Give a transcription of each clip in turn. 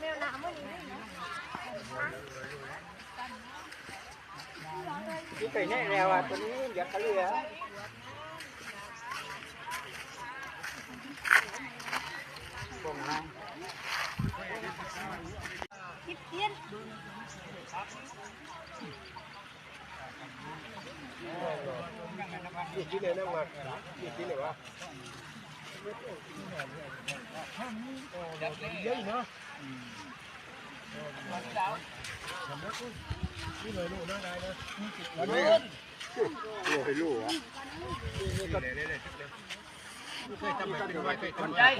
Mèo nào mới nhìn thấy Cái cây này leo à, tôi nghĩ giật cái lìa Cùng Tiếp tiên Gì chỉ này nó mặc, gì chỉ này mà lùi lùi á con trai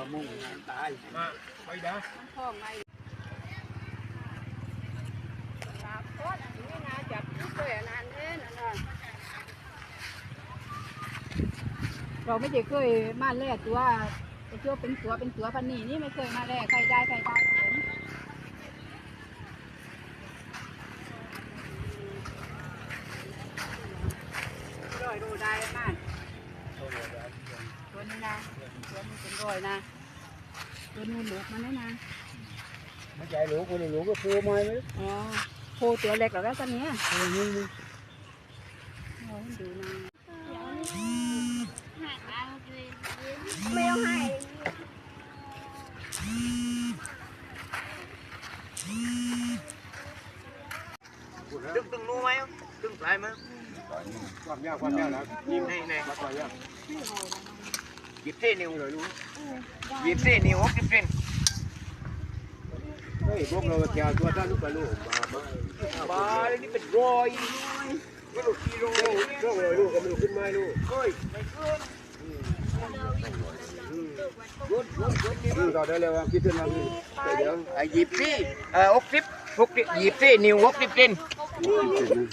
tay mà bay đá Hãy subscribe cho kênh Ghiền Mì Gõ Để không bỏ lỡ những video hấp dẫn เราไม่เคยมาแลกตัวไอ้เจ้าเป็นตัวเป็นตัวพันนี่นี่ไม่เคยมาแลกใครได้ใครได้ผมร้อยดูได้มากตัวนี้นะตัวนี้เป็นร้อยนะตัวนู้นหลูกมันนะนะไม่ใจหลวงคนหลวงก็ฟูมาไหมอ๋อโคตัวเล็กแล้วตอนนี้ออนี่นี่โอ้ยดูนะ ไม่เอาให้ ตึ้งตึ้งนู้ไหมตึ้งปลายมั้ยความยากความยากนะยิ้มให้ในความยากหยิบเส้นนิ้วเลยลูกหยิบเส้นนิ้วหกสิบเซนเฮ้ยพวกเราแกตัวท่านลูกกับลูกมาบ้าเลยนี่เป็นรอยก็ลูกกิโลช่วงเลยลูกก็ไม่รู้ขึ้นไม้ลูกเฮ้ยไม่ขึ้นรถรถรถนี่ต่อได้เลยว่าคิดถึงนะแต่เดี๋ยวไอ้หยิบซี่เอ่อหกสิบหกสิบหยิบซี่นิ้วหกสิบเซน Євтин.